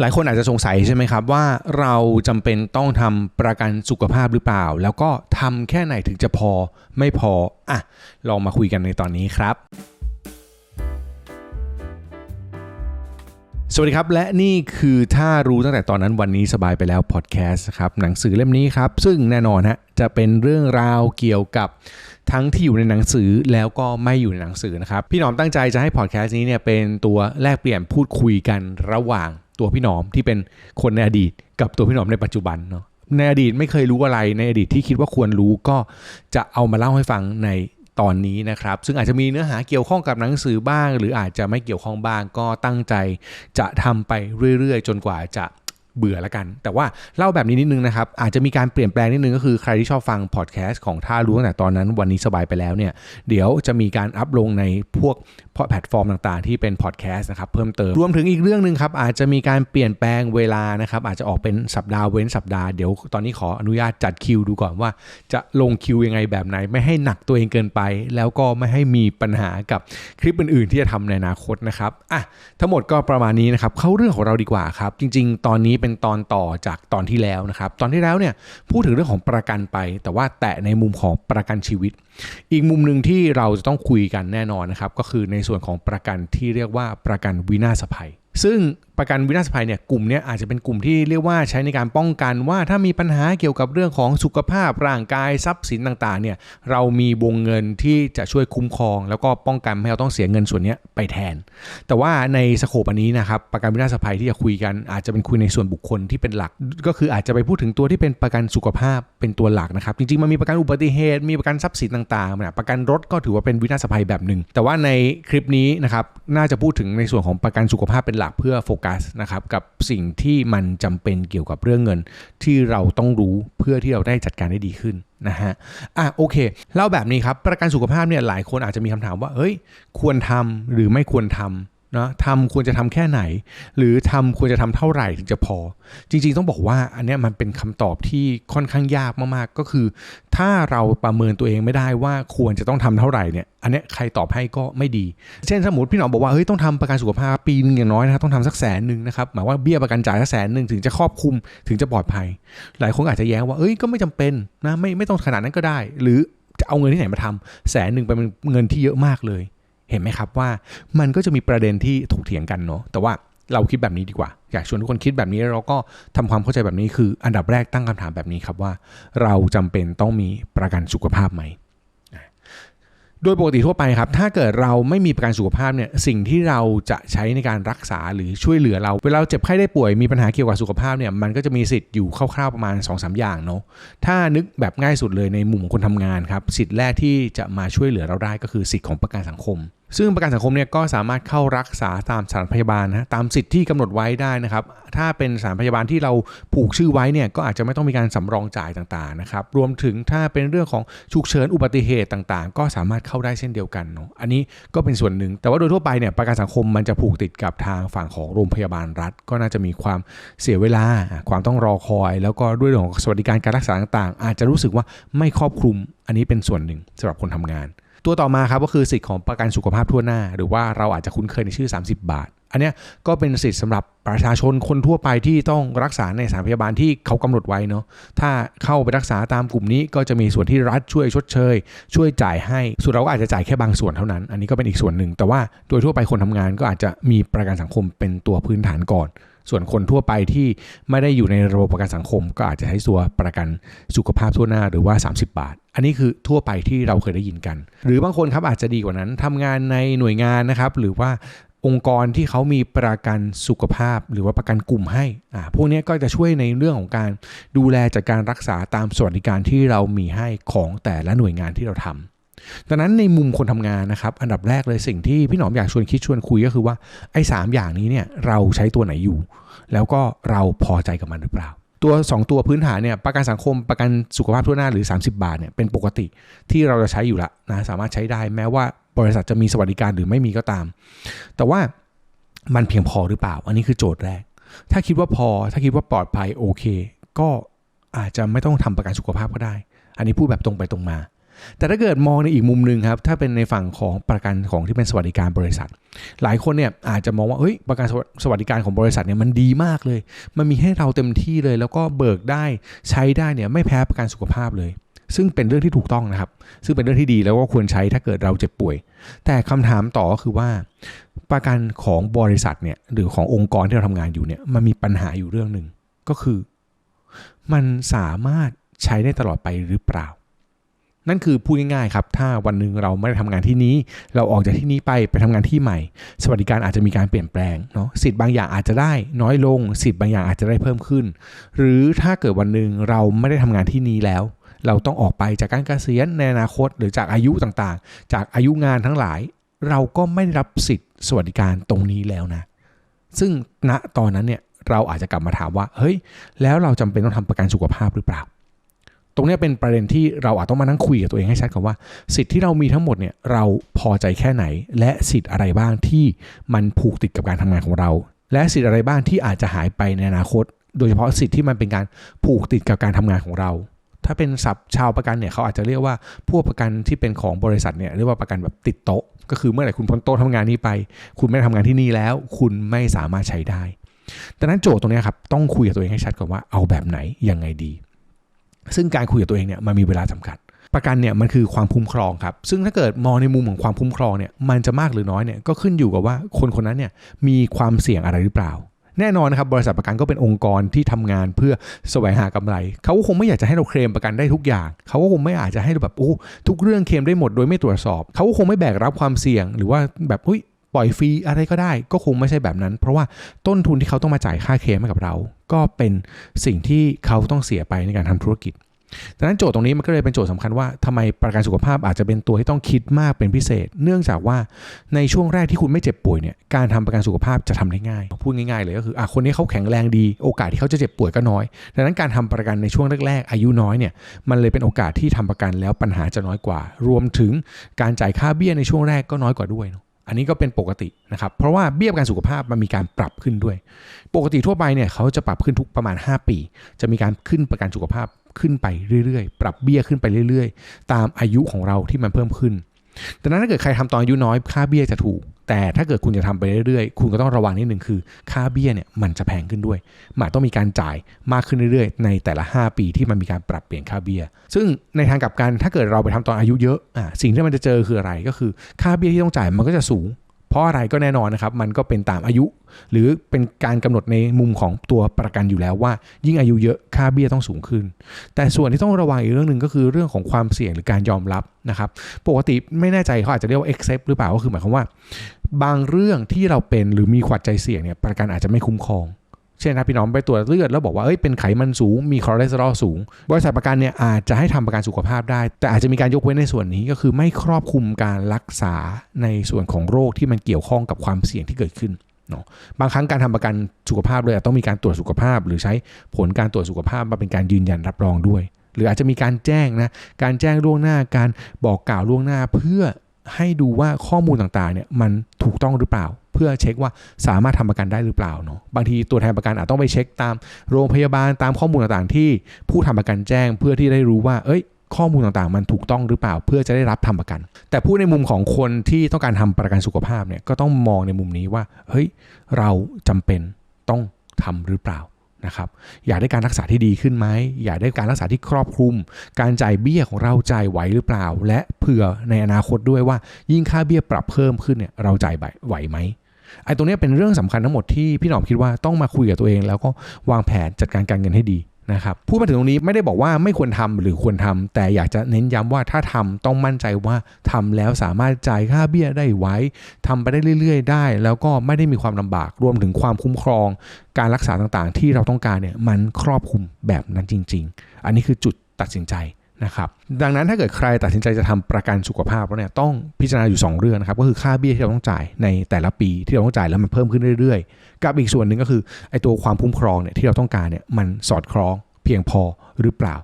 หลายคนอาจจะสงสัยใช่ไหมครับว่าเราจำเป็นต้องทำประกันสุขภาพหรือเปล่า แล้วก็ทำแค่ไหนถึงจะพอไม่พออะลองมาคุยกันในตอนนี้ครับ สวัสดีครับ และนี่คือถ้ารู้ตั้งแต่ตอนนั้นวันนี้สบายไปแล้วพอดแคสต์ครับหนังสือเล่มนี้ครับ ซึ่งแน่นอนฮะจะเป็นเรื่องราวเกี่ยวกับทั้งที่อยู่ในหนังสือแล้วก็ไม่อยู่ในหนังสือนะครับพี่หนอมตั้งใจจะให้พอดแคสต์นี้เนี่ยเป็นตัวแลกเปลี่ยนพูดคุยกันระหว่าง ตัวพี่หนอมที่เป็นคนในอดีตกับตัวพี่หนอมในปัจจุบันเนาะในอดีตไม่เคยรู้อะไรในอดีตที่คิดว่าควรรู้ก็จะเอามาเล่าให้ฟังในตอนนี้นะครับ ซึ่งอาจจะมีเนื้อหาเกี่ยวข้องกับหนังสือบ้าง หรืออาจจะไม่เกี่ยวข้องบ้างก็ตั้งใจ จะทำไปเรื่อยๆ จนกว่าจะ เบื่อละกัน แต่ว่าเล่าแบบนี้นิดนึงนะครับ อาจจะมีการเปลี่ยนแปลงนิดนึงก็คือใครที่ชอบฟังพอดแคสต์ของท่ารู้ตั้งแต่ตอนนั้นวันนี้สบายไปแล้วเนี่ย เดี๋ยวจะมีการอัพลงในพวกแพลตฟอร์มต่างๆ ที่เป็นพอดแคสต์นะครับเพิ่มเติมรวมถึงอีกเรื่องหนึ่งครับอาจจะมีการเปลี่ยนแปลงเวลานะครับอาจจะออกเป็นสัปดาห์เว้นสัปดาห์เดี๋ยวตอนนี้ขออนุญาตจัดคิวดูก่อนว่า จะลงคิวยังไงแบบไหน ไม่ให้หนักตัวเองเกินไป แล้วก็ไม่ให้มีปัญหากับคลิปอื่นๆ ที่จะทำในอนาคตนะครับอะทั้งหมดก็ประมาณนี้นะครับเข้าเรื่องของเราดีกว่าครับจริง ๆ ตอนนี้เป็นตอนต่อจากตอนที่แล้วนะครับ ตอนที่แล้วเนี่ยพูดถึงเรื่องของประกันไป แต่ว่าแตะในมุมของประกันชีวิต อีกมุมหนึ่งที่เราจะต้องคุยกันแน่นอนนะครับ ก็คือในส่วนของประกันที่เรียกว่าประกันวินาศภัย ซึ่งประกันวินาศภัยเนี่ยกลุ่มนี้อาจจะเป็นกลุ่มที่เรียกว่าใช้ในการป้องกันว่าถ้ามีปัญหาเกี่ยวกับเรื่องของสุขภาพร่างกายทรัพย์สินต่างๆเนี่ยเรามีวงเงินที่จะช่วยคุ้มครอง แล้วก็ป้องกันไม่ให้เราต้องเสียเงินส่วนนี้ไปแทน แต่ว่าในสโคปอันนี้นะครับประกันวินาศภัยที่จะคุยกันอาจจะเป็นคุยในส่วนบุคคลที่เป็นหลัก ก็คืออาจจะไปพูดถึงตัวที่เป็นประกันสุขภาพเป็นตัวหลักนะครับจริงๆมันมีประกันอุบัติเหตุ มีประกันทรัพย์สินต่างๆนะประกันรถก็ถือว่าเป็นวินาศภัยแบบหนึ่งแต่ว่าในคลิปนี้นะครับน่าจะพูดถึงในส่วนของประกันสุขภาพเป็นหลักเพื่อโฟกัสนะครับกับสิ่งที่มันจำเป็นเกี่ยวกับเรื่องเงิน ที่เราต้องรู้เพื่อที่เราได้จัดการได้ดีขึ้นนะฮะอะโอเคเล่าแบบนี้ครับประกันสุขภาพเนี่ยหลายคนอาจจะมีคำถามว่าเฮ้ย ควรทำหรือไม่ควรทำ นะทำควรจะทำแค่ไหน หรือทำควรจะทำเท่าไหร่ถึงจะพอ จริงๆต้องบอกว่าอันนี้มันเป็นคำตอบที่ค่อนข้างยากมากๆ ก็คือ ถ้าเราประเมินตัวเองไม่ได้ว่าควรจะต้องทำเท่าไหร่เนี่ยอันนี้ใครตอบให้ก็ไม่ดี เช่นสมมติพี่หนอมบอกว่าเฮ้ยต้องทำประกันสุขภาพปีนึงอย่างน้อยนะครับต้องทำสักแสนหนึ่งนะครับหมายว่าเบี้ยประกันจ่ายสักแสนหนึ่งถึงจะครอบคลุมถึงจะปลอดภัย หลายคนอาจจะแย้งว่าเอ้ยก็ไม่จำเป็นนะไม่ไม่ต้องขนาดนั้นก็ได้ หรือจะเอาเงินที่ไหนมาทำแสนหนึ่งเป็นเงินที่เยอะมากเลย เห็นไหมครับว่ามันก็จะมีประเด็นที่ถกเถียงกันเนาะแต่ว่าเราคิดแบบนี้ดีกว่า อยากชวนทุกคนคิดแบบนี้เราก็ทำความเข้าใจแบบนี้คืออันดับแรกตั้งคำถามแบบนี้ครับว่า เราจำเป็นต้องมีประกันสุขภาพไหม โดยปกติทั่วไปครับ ถ้าเกิดเราไม่มีประกันสุขภาพเนี่ยสิ่งที่เราจะใช้ในการรักษาหรือช่วยเหลือเรา เวลาเจ็บไข้ได้ป่วยมีปัญหาเกี่ยวกับสุขภาพเนี่ยมันก็จะมีสิทธิ์อยู่คร่าวๆประมาณ2อสอย่างเนาะถ้านึกแบบง่ายสุดเลยในมุมของคนทำงานครับสิทธิ์แรกที่จะมาช่วยเหลือเราได้ก็คือสิทธิ์ของประกันสังคม ซึ่งประกันสังคมเนี่ยก็สามารถเข้ารักษาตามสถานพยาบาลนะตามสิทธิ์ที่กำหนดไว้ได้นะครับ ถ้าเป็นสถานพยาบาลที่เราผูกชื่อไว้เนี่ยก็อาจจะไม่ต้องมีการสำรองจ่ายต่างๆนะครับรวมถึงถ้าเป็นเรื่องของฉุกเฉินอุบัติเหตุต่างๆ ก็สามารถเข้าได้เช่นเดียวกันเนาะอันนี้ก็เป็นส่วนหนึ่ง แต่ว่าโดยทั่วไปเนี่ยประกันสังคมมันจะผูกติดกับทางฝั่งของโรงพยาบาลรัฐ ก็น่าจะมีความเสียเวลา ความต้องรอคอย แล้วก็ด้วยเรื่องของสวัสดิการการรักษาต่างๆ อาจจะรู้สึกว่าไม่ครอบคลุมอันนี้เป็นส่วนหนึ่งสำหรับคนทำงาน ตัวต่อมาครับก็คือสิทธิ์ของประกันสุขภาพทั่วหน้า หรือว่าเราอาจจะคุ้นเคยในชื่อ 30 บาท อันนี้ก็เป็นสิทธิ์สำหรับประชาชนคนทั่วไปที่ต้องรักษาในสถานพยาบาลที่เขากำหนดไว้เนาะถ้าเข้าไปรักษาตามกลุ่มนี้ก็จะมีส่วนที่รัฐช่วยชดเชย ช่วยจ่ายให้ส่วนเราก็อาจจะจ่ายแค่บางส่วนเท่านั้น อันนี้ก็เป็นอีกส่วนหนึ่ง แต่ว่าโดยทั่วไปคนทำงานก็อาจจะมีประกันสังคมเป็นตัวพื้นฐานก่อน ส่วนคนทั่วไปที่ไม่ได้อยู่ในระบบประกันสังคม ก็อาจจะใช้ตัวประกันสุขภาพทั่วหน้าหรือว่า 30 บาท อันนี้คือทั่วไปที่เราเคยได้ยินกัน หรือบางคนครับอาจจะดีกว่านั้นทำงานในหน่วยงานนะครับ หรือว่าองค์กรที่เขามีประกันสุขภาพ หรือว่าประกันกลุ่มให้ อ่า พวกนี้ก็จะช่วยในเรื่องของการดูแลจัดการรักษาตามสวัสดิการที่เรามีให้ของแต่ละหน่วยงานที่เราทำ ดังนั้นในมุมคนทำงานนะครับ อันดับแรกเลยสิ่งที่พี่หนอมอยากชวนคิดชวนคุยก็คือว่าไอ้สอย่างนี้เนี่ยเราใช้ตัวไหนอยู่ แล้วก็เราพอใจกับมันหรือเปล่า ตัว 2 ตัวพื้นฐานเนี่ยประกันสังคมประกันสุขภาพทั่วหน้าหรือ 30 บาทเนี่ยเป็นปกติที่เราจะใช้อยู่ละนะสามารถใช้ได้แม้ว่าบริษัทจะมีสวัสดิการหรือไม่มีก็ตาม แต่ว่ามันเพียงพอหรือเปล่า อันนี้คือโจทย์แรก ถ้าคิดว่าพอถ้าคิดว่าปลอดภัยโอเค ก็อาจจะไม่ต้องทำประกันสุขภาพก็ได้ อันนี้พูดแบบตรงไปตรงมา แต่ถ้าเกิดมองในอีกมุมหนึ่งครับ ถ้าเป็นในฝั่งของประกันของที่เป็นสวัสดิการบริษัท หลายคนเนี่ยอาจจะมองว่าเฮ้ยประกันสวัสดิการของบริษัทเนี่ยมันดีมากเลย มันมีให้เราเต็มที่เลย แล้วก็เบิกได้ใช้ได้เนี่ยไม่แพ้ประกันสุขภาพเลย ซึ่งเป็นเรื่องที่ถูกต้องนะครับ ซึ่งเป็นเรื่องที่ดีแล้วก็ควรใช้ถ้าเกิดเราเจ็บป่วย แต่คำถามต่อก็คือว่า ประกันของบริษัทเนี่ยหรือขององค์กรที่เราทำงานอยู่เนี่ยมันมีปัญหาอยู่เรื่องหนึ่งก็คือ มันสามารถใช้ได้ตลอดไปหรือเปล่า นั่นคือพูดง่ายๆครับถ้าวันหนึ่งเราไม่ได้ทำงานที่นี้ เราออกจากที่นี้ไปไปทำงานที่ใหม่ สวัสดิการอาจจะมีการเปลี่ยนแปลงเนาะสิทธิ์บางอย่างอาจจะได้น้อยลง สิทธิ์บางอย่างอาจจะได้เพิ่มขึ้น หรือถ้าเกิดวันหนึ่งเราไม่ได้ทำงานที่นี้แล้ว เราต้องออกไปจากการเกษียณในอนาคต หรือจากอายุต่างๆ จากอายุงานทั้งหลาย เราก็ไม่ได้รับสิทธิ์สวัสดิการตรงนี้แล้วนะ ซึ่งณตอนนั้นเนี่ยเราอาจจะกลับมาถามว่าเฮ้ยแล้วเราจำเป็นต้องทำประกันสุขภาพหรือเปล่า ตรงนี้เป็นประเด็นที่เราอาจต้องมานั่งคุยกับตัวเองให้ชัดก่อนว่า สิทธิ์ที่เรามีทั้งหมดเนี่ยเราพอใจแค่ไหน และสิทธิ์อะไรบ้างที่มันผูกติดกับการทำงานของเรา และสิทธิ์อะไรบ้างที่อาจจะหายไปในอนาคต โดยเฉพาะสิทธิ์ที่มันเป็นการผูกติดกับการทำงานของเรา ถ้าเป็นศัพท์ชาวประกันเนี่ยเขาอาจจะเรียกว่าพวกประกันที่เป็นของบริษัทเนี่ยเรียกว่าประกันแบบติดโต๊ะ ก็คือเมื่อไหร่คุณพ้นโต๊ะทำงานนี้ไป คุณไม่ได้ทำงานที่นี่แล้ว คุณไม่สามารถใช้ได้ดังนั้นโจทย์ตรงนี้ครับต้องคุยกับตัวเองให้ชัดก่อนว่าเอาแบบไหนยังไงดี ซึ่งการคุยกับตัวเองเนี่ยมันมีเวลาจำกัด ประกันเนี่ยมันคือความคุ้มครองครับ ซึ่งถ้าเกิดมองในมุมของความคุ้มครองเนี่ยมันจะมากหรือน้อยเนี่ยก็ขึ้นอยู่กับว่าคนคนนั้นเนี่ยมีความเสี่ยงอะไรหรือเปล่า แน่นอนนะครับบริษัทประกันก็เป็นองค์กรที่ทำงานเพื่อแสวงหากำไร เขาก็คงไม่อยากจะให้เราเคลมประกันได้ทุกอย่าง เขาก็คงไม่อาจจะให้เราแบบโอ้ทุกเรื่องเคลมได้หมดโดยไม่ตรวจสอบ เขาก็คงไม่แบกรับความเสี่ยงหรือว่าแบบเฮ้ย ปล่อยฟรีอะไรก็ได้ ก็คงไม่ใช่แบบนั้น เพราะว่าต้นทุนที่เขาต้องมาจ่ายค่าเคลมให้กับเรา ก็เป็นสิ่งที่เขาต้องเสียไปในการทำธุรกิจดังนั้นโจทย์ตรงนี้มันก็เลยเป็นโจทย์สำคัญว่าทำไมประกันสุขภาพอาจจะเป็นตัวที่ต้องคิดมากเป็นพิเศษ เนื่องจากว่าในช่วงแรกที่คุณไม่เจ็บป่วยเนี่ยการทำประกันสุขภาพจะทำได้ง่าย พูดง่ายๆเลยก็คืออะคนนี้เขาแข็งแรงดีโอกาสที่เขาจะเจ็บป่วยก็น้อย ดังนั้นการทำประกันในช่วงแรกๆ อายุน้อยเนี่ยมันเลยเป็นโอกาสที่ทำประกันแล้วปัญหาจะน้อยกว่า รวมถึงการจ่ายค่าเบี้ยในช่วงแรกก็น้อยกว่าด้วย อันนี้ก็เป็นปกตินะครับ เพราะว่าเบี้ยประกันสุขภาพมันมีการปรับขึ้นด้วย ปกติทั่วไปเนี่ยเขาจะปรับขึ้นทุกประมาณ 5 ปี จะมีการขึ้นประกันสุขภาพขึ้นไปเรื่อยๆ ปรับเบี้ยขึ้นไปเรื่อย ๆ ตามอายุของเราที่มันเพิ่มขึ้นดังนั้นถ้าเกิดใครทำตอนอายุน้อยค่าเบี้ยจะถูก แต่ถ้าเกิดคุณจะทำไปเรื่อยๆ คุณก็ต้องระวังนิดหนึ่งคือ ค่าเบี้ยเนี่ยมันจะแพงขึ้นด้วยมันต้องมีการจ่ายมากขึ้นเรื่อยๆ ในแต่ละ 5 ปีที่มันมีการปรับเปลี่ยนค่าเบี้ย ซึ่งในทางกลับกันถ้าเกิดเราไปทำตอนอายุเยอะอะสิ่งที่มันจะเจอคืออะไรก็คือ ค่าเบี้ยที่ต้องจ่ายมันก็จะสูง เพราะอะไรก็แน่นอนนะครับ มันก็เป็นตามอายุ หรือเป็นการกำหนดในมุมของตัวประกันอยู่แล้วว่า ยิ่งอายุเยอะค่าเบี้ยต้องสูงขึ้น แต่ส่วนที่ต้องระวังอีกเรื่องหนึ่งก็คือเรื่องของความเสี่ยงหรือการยอมรับนะครับ ปกติไม่แน่ใจเขาอาจจะเรียกว่า accept หรือเปล่าก็คือหมายความว่า บางเรื่องที่เราเป็นหรือมีขวัญใจเสี่ยงเนี่ยประกันอาจจะไม่คุ้มครอง ช่นนะพี่น้องไปตรวจเลือดแล้วบอกว่าเอ้ยเป็นไขมันสูงมีคอเลสเตอรอลสูง บริษัทประกันเนี่ยอาจจะให้ทำประกันสุขภาพได้ แต่อาจจะมีการยกเว้นในส่วนนี้ก็คือไม่ครอบคลุมการรักษาในส่วนของโรคที่มันเกี่ยวข้องกับความเสี่ยงที่เกิดขึ้นเนาะบางครั้งการทำประกันสุขภาพเลยต้องมีการตรวจสุขภาพ หรือใช้ผลการตรวจสุขภาพมาเป็นการยืนยันรับรองด้วย หรืออาจจะมีการแจ้งนะการแจ้งล่วงหน้าการบอกกล่าวล่วงหน้าเพื่อให้ดูว่าข้อมูลต่างๆเนี่ยมันถูกต้องหรือเปล่า เพื่อเช็คว่าสามารถทำประกันได้หรือเปล่าเนาะบางทีตัวแทนประกันอาจต้องไปเช็คตามโรงพยาบาลตามข้อมูลต่างๆ ที่ผู้ทำประกันแจ้งเพื่อที่ได้รู้ว่าเอ้ยข้อมูลต่างๆ มันถูกต้องหรือเปล่าเพื่อจะได้รับทำประกัน แต่พูดในมุมของคนที่ต้องการทำประกันสุขภาพเนี่ยก็ต้องมองในมุมนี้ว่าเฮ้ยเราจำเป็นต้องทำหรือเปล่านะครับอยากได้การรักษาที่ดีขึ้นไหมอยากได้การรักษาที่ครอบคลุม การจ่ายเบี้ยของเราจ่ายไหวหรือเปล่า และเผื่อในอนาคตด้วยว่ายิ่งค่าเบี้ยปรับเพิ่มขึ้นเนี่ยเราจ่ายไหวไหม ไอ้ตรงนี้เป็นเรื่องสำคัญทั้งหมดที่พี่หนอมคิดว่าต้องมาคุยกับตัวเอง แล้วก็วางแผนจัดการการเงินให้ดีนะครับพูดมาถึงตรงนี้ไม่ได้บอกว่าไม่ควรทำหรือควรทำแต่อยากจะเน้นย้ำว่าถ้าทำต้องมั่นใจว่าทำแล้วสามารถจ่ายค่าเบี้ยได้ไว้ทำไปได้เรื่อย ๆ ได้ แล้วก็ไม่ได้มีความลำบากรวมถึงความคุ้มครอง การรักษาต่างๆ ที่เราต้องการเนี่ยมันครอบคลุมแบบนั้นจริง ๆ อันนี้คือจุดตัดสินใจ นะครับดังนั้นถ้าเกิดใครตัดสินใจจะทำประกันสุขภาพแล้วเนี่ยต้องพิจารณาอยู่ 2 เรื่องนะครับก็คือค่าเบี้ยที่เราต้องจ่ายในแต่ละปีที่เราต้องจ่ายแล้วมันเพิ่มขึ้นเรื่อยๆ กับอีกส่วนหนึ่งก็คือไอ้ตัวความคุ้มครองเนี่ยที่เราต้องการเนี่ยมันสอดคล้องเพียงพอหรือเปล่า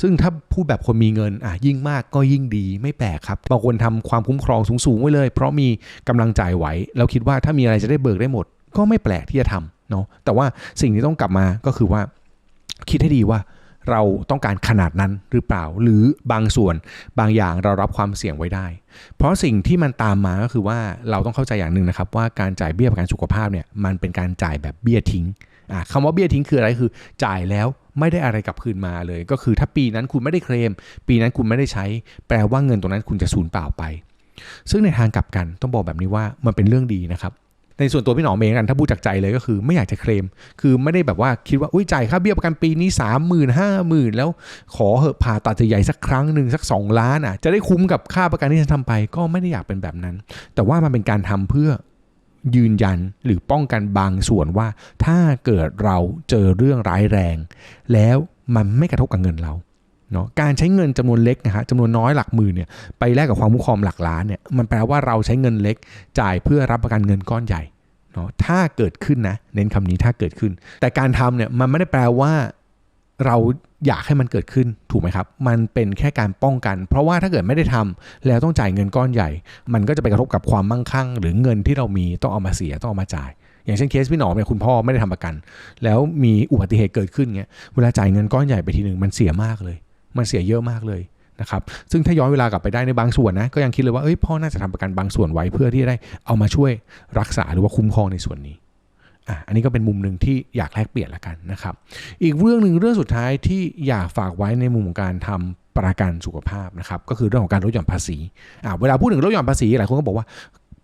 ซึ่งถ้าพูดแบบคนมีเงินอะยิ่งมากก็ยิ่งดีไม่แปลกครับบางคนทำความคุ้มครองสูงๆไว้เลย เพราะมีกำลังจ่ายไหวเราคิดว่าถ้ามีอะไรจะได้เบิกได้หมด ก็ไม่แปลกที่จะทำเนาะแต่ว่าสิ่งที่ต้องกลับมาก็คือว่าคิดให้ดีว่า เราต้องการขนาดนั้นหรือเปล่า หรือบางส่วนบางอย่างเรารับความเสี่ยงไว้ได้ เพราะสิ่งที่มันตามมาก็คือว่าเราต้องเข้าใจอย่างหนึ่งนะครับ ว่าการจ่ายเบี้ยประกันสุขภาพเนี่ยมันเป็นการจ่ายแบบเบี้ยทิ้งอ่าคำว่าเบี้ยทิ้งคืออะไรคือ จ่ายแล้วไม่ได้อะไรกลับคืนมาเลย ก็คือถ้าปีนั้นคุณไม่ได้เคลม ปีนั้นคุณไม่ได้ใช้ แปลว่าเงินตรงนั้นคุณจะสูญเปล่าไป ซึ่งในทางกลับกันต้องบอกแบบนี้ว่ามันเป็นเรื่องดีนะครับ ในส่วนตัวพี่หนอมเองกันถ้าพูดจากใจเลยก็คือไม่อยากจะเคลม คือไม่ได้แบบว่าคิดว่าอุ้ยจ่ายค่าเบี้ยประกันปีนี้3 0 0 0 0 0 5 0,000แล้วขอเหอะผ่าตัดใหญ่สักครั้งหนึ่งสัก 2 ล้านอะจะได้คุ้มกับค่าประกันที่ฉันทำไป ก็ไม่ได้อยากเป็นแบบนั้น แต่ว่ามันเป็นการทำเพื่อยืนยันหรือป้องกันบางส่วนว่า ถ้าเกิดเราเจอเรื่องร้ายแรง แล้วมันไม่กระทบกับเงินเราเนาะการใช้เงินจำนวนเล็กนะฮะจำนวนน้อยหลักหมื่นเนี่ยไปแลกกับความคุ้มครองหลักล้านเนี่ยมันแปลว่าเราใช้เงินเล็ก จ่ายเพื่อรับประกันเงินก้อนใหญ่ เนาะถ้าเกิดขึ้นนะ เน้นคำนี้ถ้าเกิดขึ้น แต่การทำเนี่ยมันไม่ได้แปลว่าเราอยากให้มันเกิดขึ้นถูกไหมครับ มันเป็นแค่การป้องกัน เพราะว่าถ้าเกิดไม่ได้ทำแล้วต้องจ่ายเงินก้อนใหญ่ มันก็จะไปกระทบกับความมั่งคั่ง หรือเงินที่เรามีต้องเอามาเสียต้องเอามาจ่าย อย่างเช่นเคสพี่หนอมเนี่ยคุณพ่อไม่ได้ทำประกัน แล้วมีอุบัติเหตุเกิดขึ้นเงี้ยเวลาจ่ายเงินก้อนใหญ่ไปทีหนึ่งมันเสียมากเลย มันเสียเยอะมากเลย นะครับซึ่งถ้าย้อนเวลากลับไปได้ในบางส่วนนะก็ยังคิดเลยว่าเอ้ยพ่อน่าจะทำประกันบางส่วนไว้เพื่อที่จะได้เอามาช่วยรักษาหรือว่าคุ้มครองในส่วนนี้อะอันนี้ก็เป็นมุมหนึ่งที่อยากแลกเปลี่ยนละกันนะครับอีกเรื่องหนึ่งเรื่องสุดท้ายที่อยากฝากไว้ในมุมของการทำประกันสุขภาพนะครับก็คือเรื่องของการลดหย่อนภาษีอะเวลาพูดถึงลดหย่อนภาษีหลายคนก็บอกว่า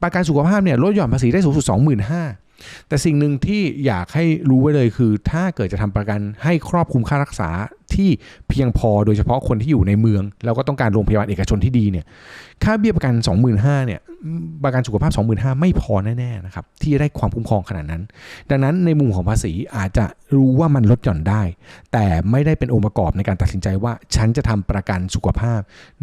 ประกันสุขภาพเนี่ยลดหย่อนภาษีได้สูงสุด 25,000 แต่สิ่งหนึ่งที่อยากให้รู้ไว้เลยคือ ถ้าเกิดจะทำประกันให้ครอบคลุมค่ารักษาที่เพียงพอโดยเฉพาะคนที่อยู่ในเมือง แล้วก็ต้องการโรงพยาบาลเอกชนที่ดีเนี่ยค่าเบี้ยประกัน 25,000เนี่ยประกันสุขภาพ 25,000ไม่พอแน่ๆนะครับที่จะได้ความคุ้มครองขนาดนั้น ดังนั้นในมุมของภาษีอาจจะรู้ว่ามันลดหย่อนได้ แต่ไม่ได้เป็นองค์ประกอบในการตัดสินใจว่า ฉันจะทำประกันสุขภาพ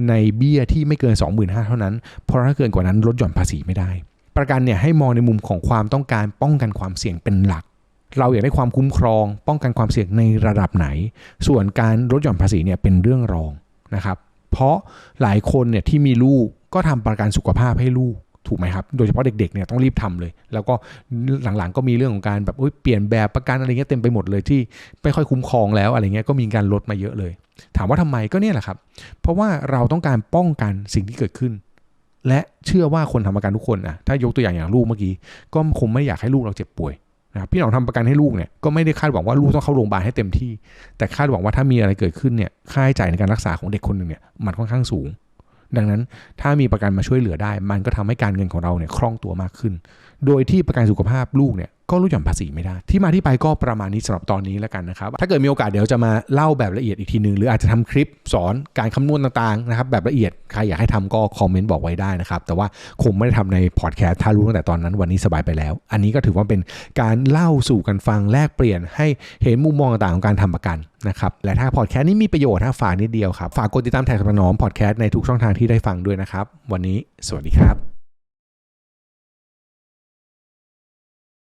ในเบี้ยที่ไม่เกิน 25,000เท่านั้นเพราะถ้าเกินกว่านั้นลดหย่อนภาษีไม่ได้ ประกันเนี่ยให้มองในมุมของความต้องการป้องกันความเสี่ยงเป็นหลัก เราอยากได้ความคุ้มครอง ป้องกันความเสี่ยงในระดับไหน ส่วนการลดหย่อนภาษีเนี่ยเป็นเรื่องรองนะครับเพราะหลายคนเนี่ยที่มีลูกก็ทำประกันสุขภาพให้ลูกถูกไหมครับ โดยเฉพาะเด็กๆเนี่ยต้องรีบทำเลย แล้วก็หลังๆก็มีเรื่องของการแบบเปลี่ยนแบบประกันอะไรเงี้ยเต็มไปหมดเลยที่ไม่ค่อยคุ้มครองแล้วอะไรเงี้ยก็มีการลดมาเยอะเลย ถามว่าทำไมก็เนี่ยแหละครับ เพราะว่าเราต้องการป้องกันสิ่งที่เกิดขึ้น และเชื่อว่าคนทำประกันทุกคนนะถ้ายกตัวอย่างอย่างลูกเมื่อกี้ ก็คงไม่อยากให้ลูกเราเจ็บป่วยนะพี่หนองทำประกันให้ลูกเนี่ยก็ไม่ได้คาดหวังว่าลูกต้องเข้าโรงพยาบาลให้เต็มที่ แต่คาดหวังว่าถ้ามีอะไรเกิดขึ้นเนี่ยค่าใช้จ่ายในการรักษาของเด็กคนหนึ่งเนี่ยมันค่อนข้างสูง ดังนั้นถ้ามีประกันมาช่วยเหลือได้ มันก็ทำให้การเงินของเราเนี่ยคล่องตัวมากขึ้น โดยที่ประกันสุขภาพลูกเนี่ย ก็ลดหย่อนภาษีไม่ได้ ที่มาที่ไปก็ประมาณนี้สำหรับตอนนี้แล้วกันนะครับ ถ้าเกิดมีโอกาสเดี๋ยวจะมาเล่าแบบละเอียดอีกทีนึง หรืออาจจะทำคลิปสอนการคำนวณต่างๆนะครับแบบละเอียดใครอยากให้ทำก็คอมเมนต์บอกไว้ได้นะครับ แต่ว่าคงไม่ได้ทำในพอดแคสต์ถ้ารู้ตั้งแต่ตอนนั้นวันนี้สบายไปแล้ว อันนี้ก็ถือว่าเป็นการเล่าสู่กันฟังแลกเปลี่ยนให้เห็นมุมมองต่างๆของการทำประกันนะครับและถ้าพอดแคสต์นี้มีประโยชน์ถ้าฝากนิดเดียวครับฝากกดติดตามแท็กสนอมพอดแคสต์ในทุกช่องทางที่ได้ฟังด้วยนะครับวันนี้สวัสดีครับ